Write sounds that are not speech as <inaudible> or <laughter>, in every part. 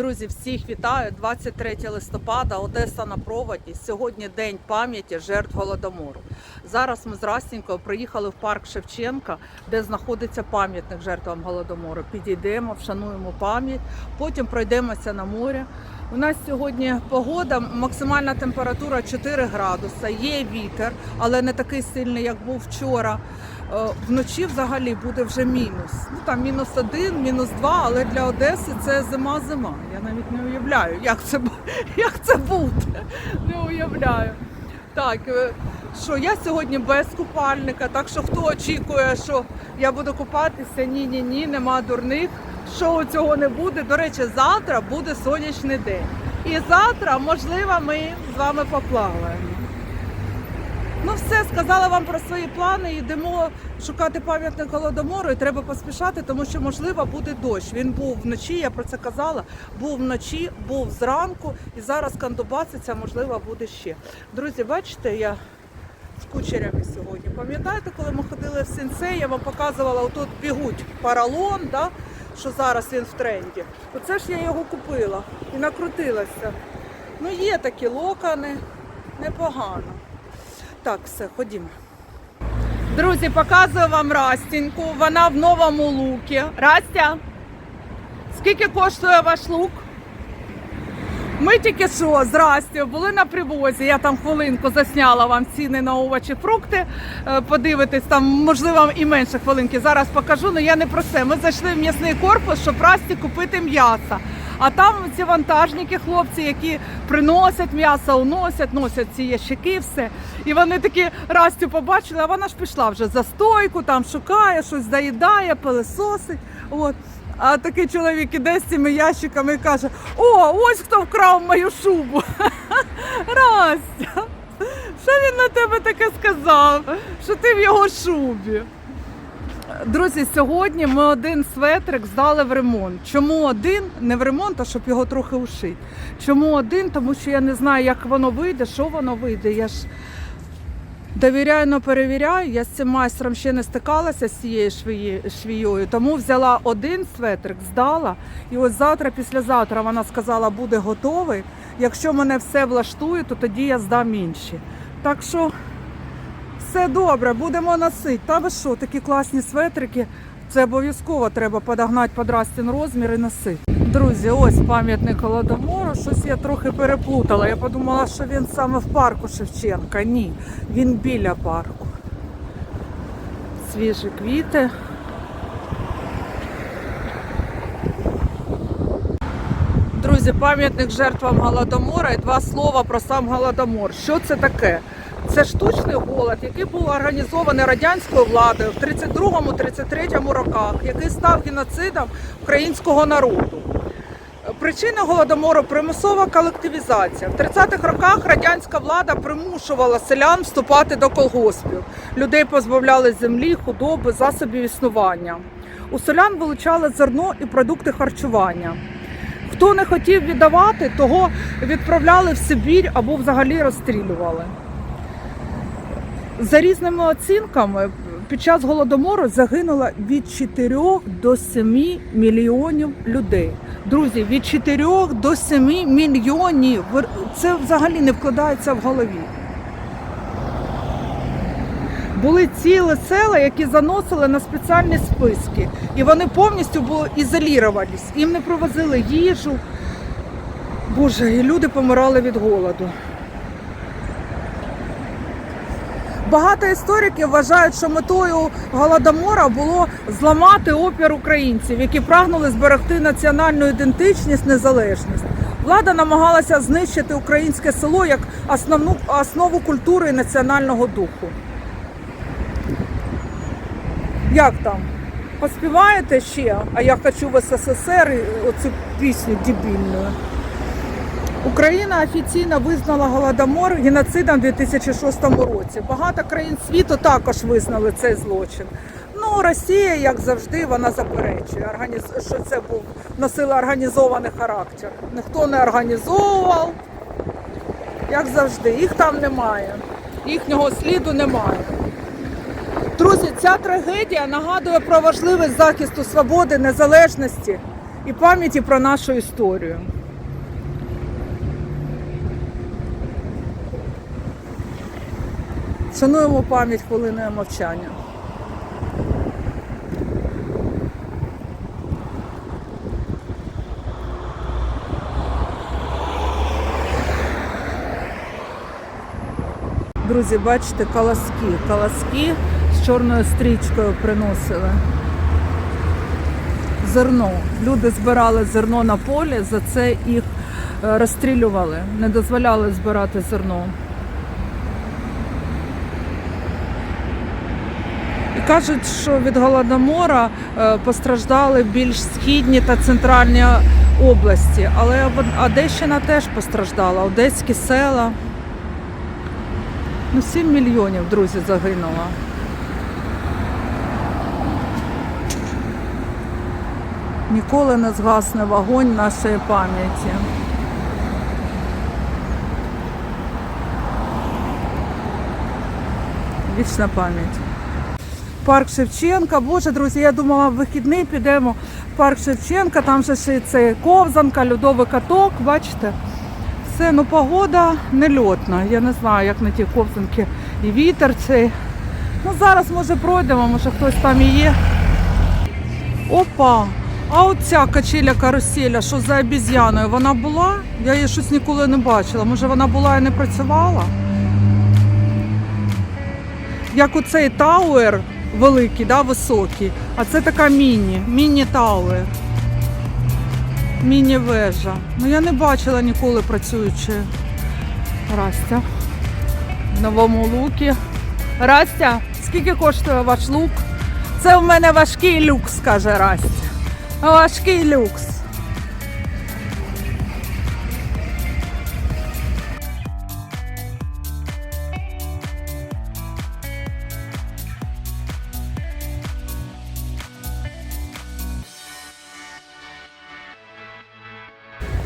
Друзі, всіх вітаю. 23 листопада, Одеса на проводі. Сьогодні день пам'яті жертв голодомору. Зараз ми з Растінькою приїхали в парк Шевченка, де знаходиться пам'ятник жертвам голодомору. Підійдемо, вшануємо пам'ять, потім пройдемося на море. У нас сьогодні погода, максимальна температура 4 градуса. Є вітер, але не такий сильний, як був вчора. Е, Вночі взагалі буде вже мінус. Ну там мінус один, мінус два, але для Одеси це зима-зима. Я навіть не уявляю, як це, <laughs> як це буде. Не уявляю. Так, е, що я сьогодні без купальника, так що хто очікує, що я буду купатися, ні, ні, нема дурних. Шоу цього не буде. До речі, завтра буде сонячний день. І завтра, можливо, ми з вами поплаваємо. Ну, все, сказала вам про свої плани. Йдемо шукати пам'ятник голодомору і треба поспішати, тому що можливо буде дощ. Він був вночі, я про це казала. Був вночі, був зранку, і зараз кандубаситься, можливо, буде ще. Друзі, бачите, я з кучерями сьогодні. Пам'ятаєте, коли ми ходили в сінце, я вам показувала, отут бігуть паралон, да? що зараз він в тренді. Оце ж я його купила і накрутилася. Ну, є такі локони, непогано. Так, все, ходімо. Друзі, показую вам Растіньку. Вона в новому лукі. Растя, скільки коштує ваш лук? Ми тільки що з Растю були на привозі. Я там хвилинку засняла вам ціни на овочі, фрукти. Е, Подивитись там, можливо, і менше хвилинки. Зараз покажу, але я не про це. Ми зайшли в м'ясний корпус, щоб Расті купити м'ясо. А там ці вантажники, хлопці, які приносять м'ясо, уносять, носять ці ящики, все. І вони такі Растю побачили, а вона ж пішла вже за стойку, там шукає, щось заїдає, пилисосить. От. А такий чоловік іде з цими ящиками і каже: О, ось хто вкрав мою шубу. <laughs> Растя, що він на тебе таке сказав? Що ти в його шубі? Друзі, сьогодні ми один светрик здали в ремонт. Чому один? Не в ремонт, а щоб його трохи ушити. Чому один? Тому що я не знаю, як воно вийде, що воно вийде. Я ж довіряю, но перевіряю. Я з цим майстром ще не стикалася з цією швією, тому взяла один светрик, здала. І ось завтра, післязавтра вона сказала, буде готовий. Якщо мене все влаштує, то тоді я здам інші. Так що все добре, будемо носити. Та ви що, такі класні светрики. Це обов'язково треба подогнати під Растін розмір і носити. Друзі, ось пам'ятник Голодомору. Щось я трохи переплутала. Я подумала, що він саме в парку Шевченка. Ні, він біля парку. Свіжі квіти. Друзі, пам'ятник жертвам голодомора і два слова про сам голодомор. Що це таке? Це штучний голод, який був організований радянською владою в 32-33 роках, який став геноцидом українського народу. Причина голодомору примусова колективізація. В 30-х роках радянська влада примушувала селян вступати до колгоспів. Людей позбавляли землі, худоби, засобів існування. У селян вилучали зерно і продукти харчування. Хто не хотів віддавати, того відправляли в Сибір або взагалі розстрілювали. За різними оцінками, під час голодомору загинуло від 4 до 7 мільйонів людей. Друзі, від 4 до 7 мільйонів. Це взагалі не вкладається в голові. Були цілі села, які заносили на спеціальні списки, і вони повністю були ізолірувались. Їм не привозили їжу. Боже, і люди помирали від голоду. Багато істориків вважають, що метою голодомора було зламати опір українців, які прагнули зберегти національну ідентичність, незалежність. Влада намагалася знищити українське село як основну основу культури і національного духу. Як там? Поспіваєте ще? А я хочу в СССР оцю пісню дебільну. Україна офіційно визнала голодомор геноцидом у 2006 році. Багато країн світу також визнали цей злочин. Ну, Росія, як завжди, вона заперечує, що це був носила організований характер. Ніхто не організовував, як завжди, їх там немає, їхнього сліду немає. Друзі, ця трагедія нагадує про важливість захисту свободи, незалежності і пам'яті про нашу історію. Шануємо пам'ять хвилиною мовчання. Друзі, бачите, колоски. Колоски з чорною стрічкою приносили. Зерно. Люди збирали зерно на полі, за це їх е, розстрілювали, не дозволяли збирати зерно. Кажуть, що від голодомора е, постраждали більш східні та центральні області, але Одещина теж постраждала, одеські села. Ну, 7 мільйонів, друзі, загинуло. Ніколи не згасне вогонь нашої пам'яті. Вічна пам'ять. Парк Шевченка. Боже, друзі, я думала, в вихідний підемо в парк Шевченка, там же ще це ковзанка, льодовий каток, бачите? Все, ну погода нельотна. Я не знаю, як на ті ковзанки і вітер цей. Ну зараз може пройдемо, може хтось там і є. Опа! А оця качеля каруселя, що за обіз'яною, вона була? Я її щось ніколи не бачила. Може вона була і не працювала? Як оцей тауер великий, да, високий, а це така міні, міні-тауер. Міні-вежа. Ну я не бачила ніколи працюючи. Растя. В новому лукі. Растя, скільки коштує ваш лук? Це в мене важкий люкс, каже Растя. Важкий люкс.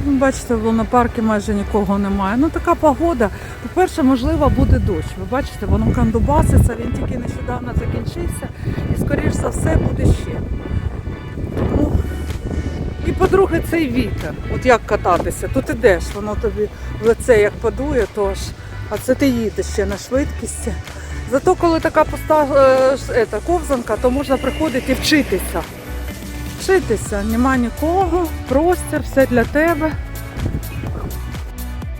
Бачите, в лунопарку майже нікого немає. Ну така погода. По-перше, можливо, буде дощ. Ви бачите, воно кандубаситься, він тільки нещодавно закінчився і, скоріш за все, буде ще. Тому... І по-друге, цей вітер. От як кататися? Тут ідеш, воно тобі в лице як подує, то аж, а це ти їдеш ще на швидкісті. Зато коли така пуста е, ковзанка, то можна приходити і вчитися. Вчитися, нема нікого, простір, все для тебе.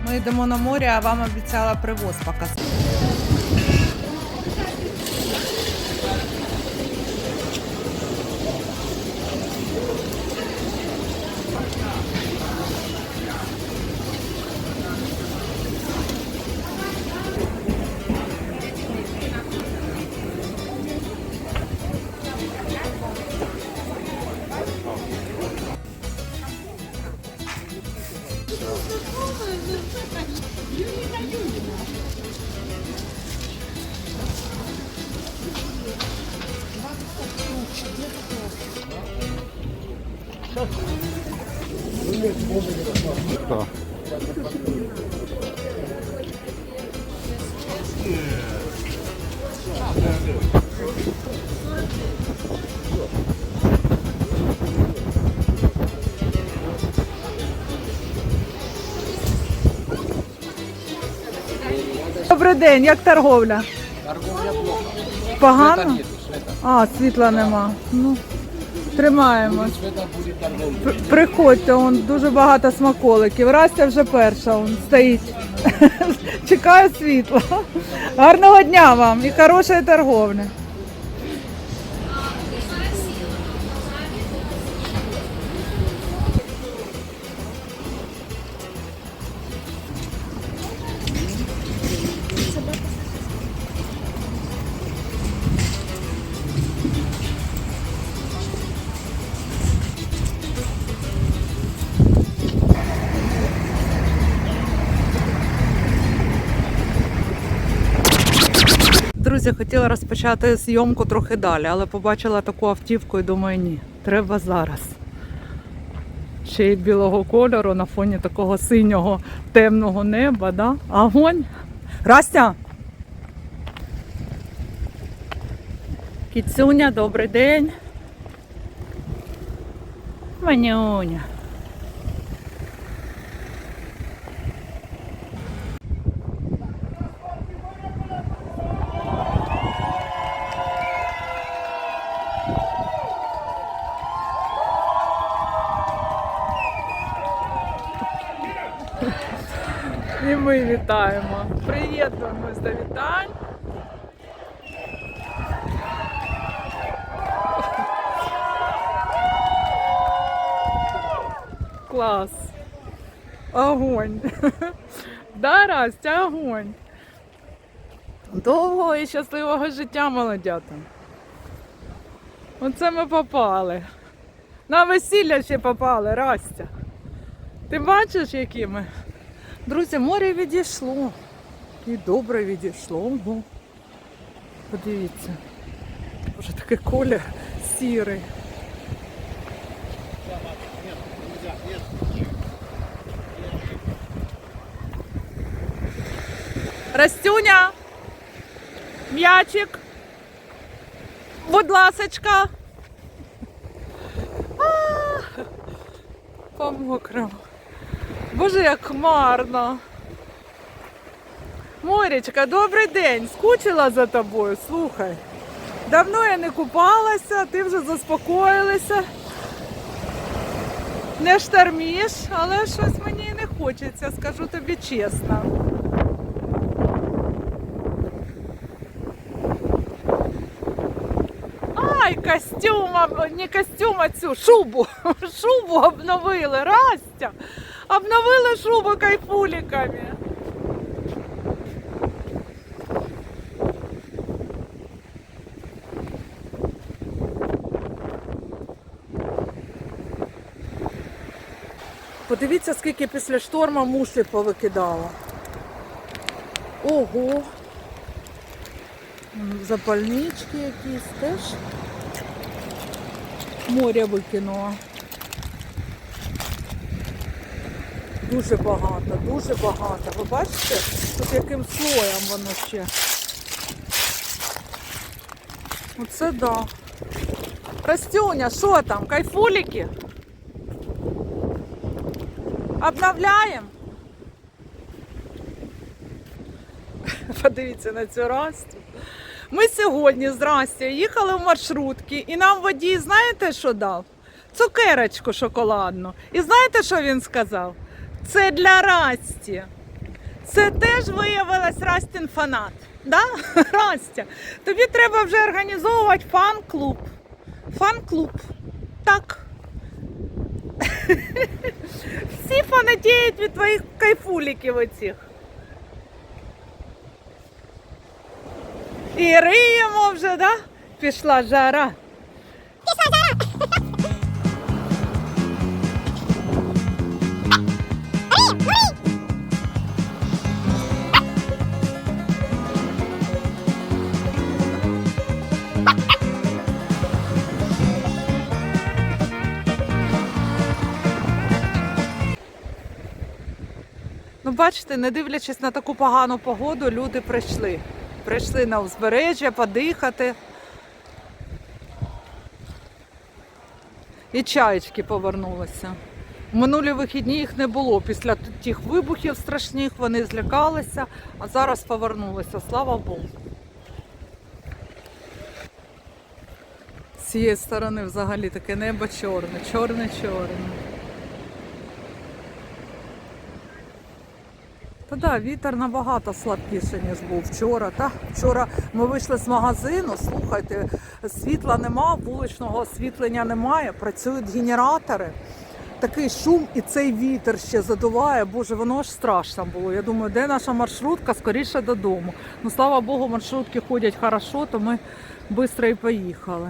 Ми йдемо на море, а вам обіцяла привоз показати. Добрий день, як торговля? Торговля плохо. Погано? А, світла нема. Ну, тримаємось. Света будет торговля. П- Приходьте, он дуже багато смаколиків. Растя вже перша он стоїть. <laughs> Чекає світла. Гарного дня вам і хорошої торговлі. Друзі, хотіла розпочати зйомку трохи далі, але побачила таку автівку і думаю, ні, треба зараз. Ще й білого кольору на фоні такого синього темного неба, да? Огонь. Растя! Кіцюня, добрий день. Манюня. І ми вітаємо. Приєднуємось до вітань. Клас. Огонь. <laughs> Да, Растя, огонь. Довгого і щасливого життя молодятам. Оце ми попали. На весілля ще попали, Растя. Ти бачиш, які ми? Друзі, море відійшло. І добре відійшло. Ого. Подивіться. Вже такий колір сірий. Растюня. М'ячик. Будь ласочка. Мокрому. Боже, як хмарно. Морічка, добрий день. Скучила за тобою, слухай. Давно я не купалася, ти вже заспокоїлася. Не шторміш, але щось мені не хочеться, скажу тобі чесно. Ай, костюм, не костюм, а цю шубу. <laughs> Шубу обновили, Растя. Обновили шубу кайфуликами. Подивіться, скільки після шторму мушлі повикидала. Ого. Запальнички якісь теж. Море викинуло. Дуже багато, дуже багато. Ви бачите, тут яким слоєм воно ще. Оце да. Растюня, що там? Кайфулики? Обновляємо? <laughs> Подивіться на цю Растю. Ми сьогодні з Растю їхали в маршрутки, і нам водій, знаєте, що дав? Цукерочку шоколадну. І знаєте, що він сказав? Це для Расті. Це теж виявилась Растін фанат. Да? <laughs> Растя, тобі треба вже організовувати фан-клуб. Фан-клуб. Так. <laughs> Всі фанатіють від твоїх кайфуліків оцих. І риємо вже, да? Пішла жара. Бачите, не дивлячись на таку погану погоду, люди прийшли. Прийшли на узбережжя подихати. І чаєчки повернулися. Минулі вихідні їх не було. Після тих вибухів страшних вони злякалися, а зараз повернулися. Слава Богу. З цієї сторони взагалі таке небо чорне, чорне-чорне. Та да, вітер набагато слабкіше, ніж був вчора. Та вчора ми вийшли з магазину. Слухайте, світла нема, вуличного освітлення немає, працюють генератори. Такий шум і цей вітер ще задуває. Боже, воно аж страшно було. Я думаю, де наша маршрутка? Скоріше додому. Ну слава Богу, маршрутки ходять хорошо, то ми швидко і поїхали.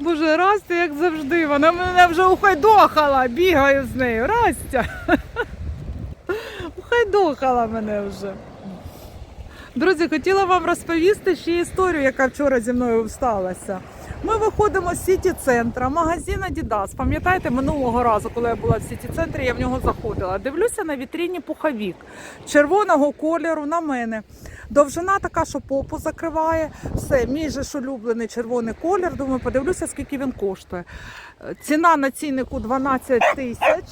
Боже, Растя, як завжди, вона мене вже ухайдохала, бігаю з нею. Растя. Ухайдохала мене вже. Друзі, хотіла вам розповісти ще історію, яка вчора зі мною сталася. Ми виходимо з сіті центра, магазин Adidas. Пам'ятаєте, минулого разу, коли я була в сіті центрі, я в нього заходила. Дивлюся на вітріні пуховік червоного кольору на мене. Довжина така, що попу закриває. Все, мій же ж улюблений червоний колір. Думаю, подивлюся, скільки він коштує. Ціна на ціннику 12 тисяч.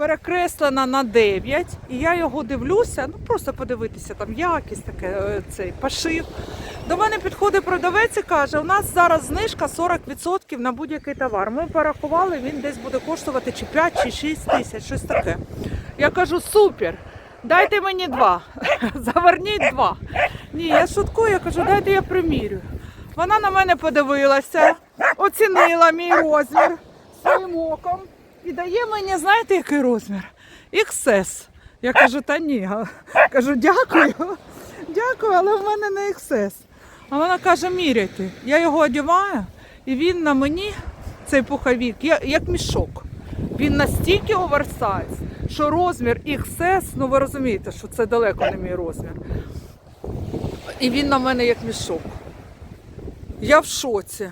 Перекреслена на 9, і я його дивлюся, ну просто подивитися, там якість таке, е, цей пошив. До мене підходить продавець і каже, у нас зараз знижка 40% на будь-який товар. Ми порахували, він десь буде коштувати чи 5, чи 6 тисяч, щось таке. Я кажу, супер, дайте мені два, <laughs> заверніть два. Ні, я шуткую, я кажу, дайте я примірю. Вона на мене подивилася, оцінила мій розмір своїм оком і дає мені, знаєте, який розмір? XS. Я кажу, та ні. Кажу, дякую, дякую, але в мене не XS. А вона каже, міряйте. Я його одягаю, і він на мені, цей пуховік, як мішок. Він настільки оверсайз, що розмір XS, ну ви розумієте, що це далеко не мій розмір. І він на мене як мішок. Я в шоці.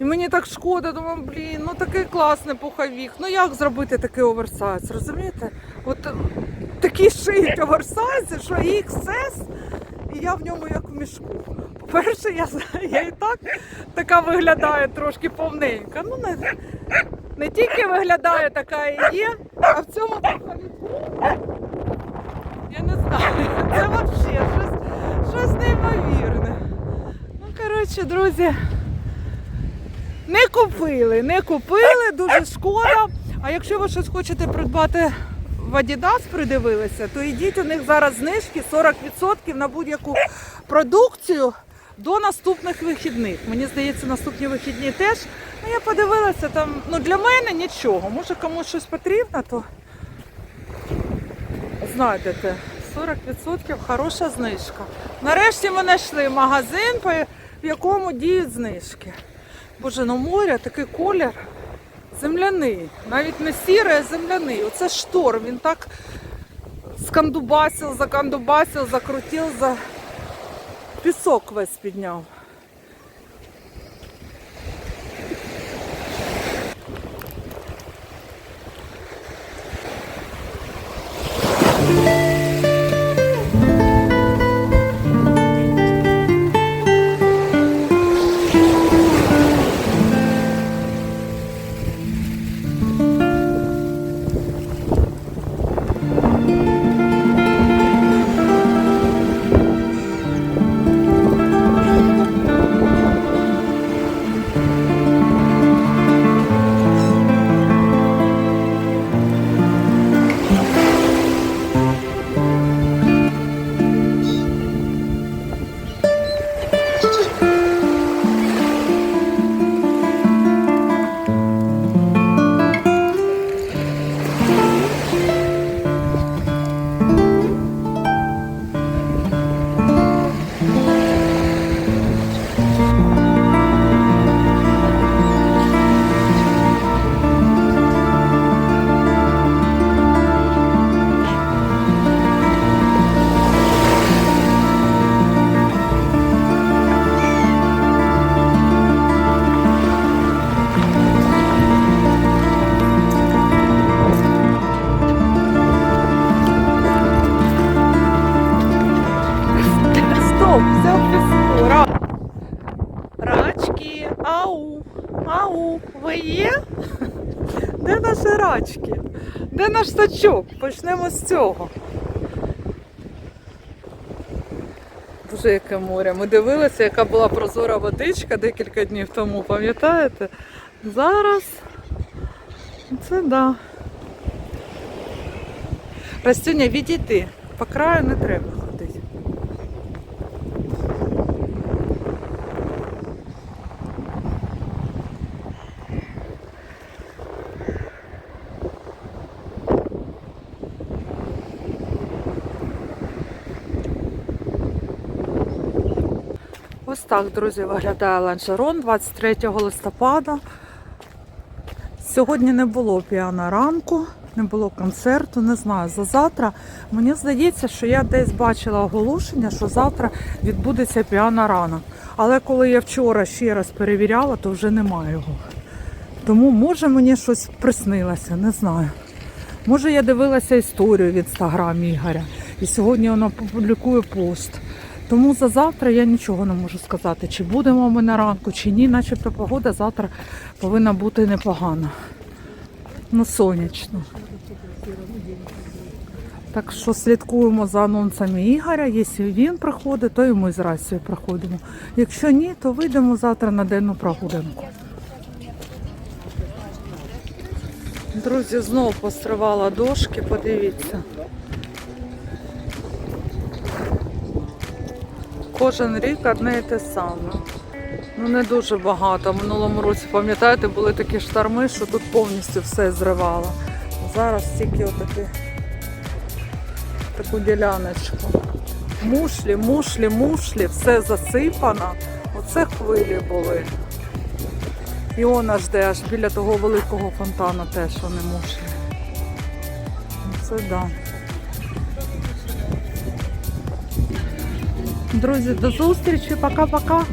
І мені так шкода, думаю, блін, ну такий класний пуховік. Ну як зробити такий оверсайз, розумієте? От такі шиють оверсайзи, що XS, і я в ньому як в мішку. По-перше, я, <laughs> я і так така виглядаю трошки повненька. Ну, не, не тільки виглядає така і є, а в цьому пуховіку. Я не знаю, <laughs> це взагалі щось, щось неймовірне. Ну, коротше, друзі. Не купили, не купили, дуже шкода. А якщо ви щось хочете придбати в Adidas, придивилися, то йдіть у них зараз знижки 40% на будь-яку продукцію до наступних вихідних. Мені здається, наступні вихідні теж. Ну, я подивилася там, ну для мене нічого. Може комусь щось потрібно, то знайдете. 40% хороша знижка. Нарешті ми знайшли магазин, в якому діють знижки. Боже, ну море такий колір земляний. Навіть не сірий, а земляний. Оце шторм. Він так скандубасив, закандубасив, закрутив, за пісок весь підняв. Сачок? Почнемо з цього. Боже, яке море. Ми дивилися, яка була прозора водичка декілька днів тому, пам'ятаєте? Зараз це да. Растюня, відійти. По краю не треба ходити. Ось так, друзі, виглядає ланжерон 23 листопада. Сьогодні не було піано ранку, не було концерту, не знаю. За завтра мені здається, що я десь бачила оголошення, що завтра відбудеться піано ранок. Але коли я вчора ще раз перевіряла, то вже немає його. Тому може мені щось приснилося, не знаю. Може я дивилася історію в інстаграмі Ігоря. І сьогодні вона публікує пост. Тому за завтра я нічого не можу сказати, чи будемо ми на ранку, чи ні, начебто погода завтра повинна бути непогана. Ну, сонячно. Так що слідкуємо за анонсами Ігоря. Якщо він приходить, то і ми з Расією приходимо. Якщо ні, то вийдемо завтра на денну прогулянку. Друзі, знову постривала дошки, подивіться. Кожен рік одне і те саме. Ну не дуже багато. В минулому році, пам'ятаєте, були такі шторми, що тут повністю все зривало. Зараз тільки отакі таку діляночку. Мушлі, мушлі, мушлі, все засипано. Оце хвилі були. І он аж де, аж біля того великого фонтану теж вони мушлі. Це да. Друзі, до зустрічі, пока-пока.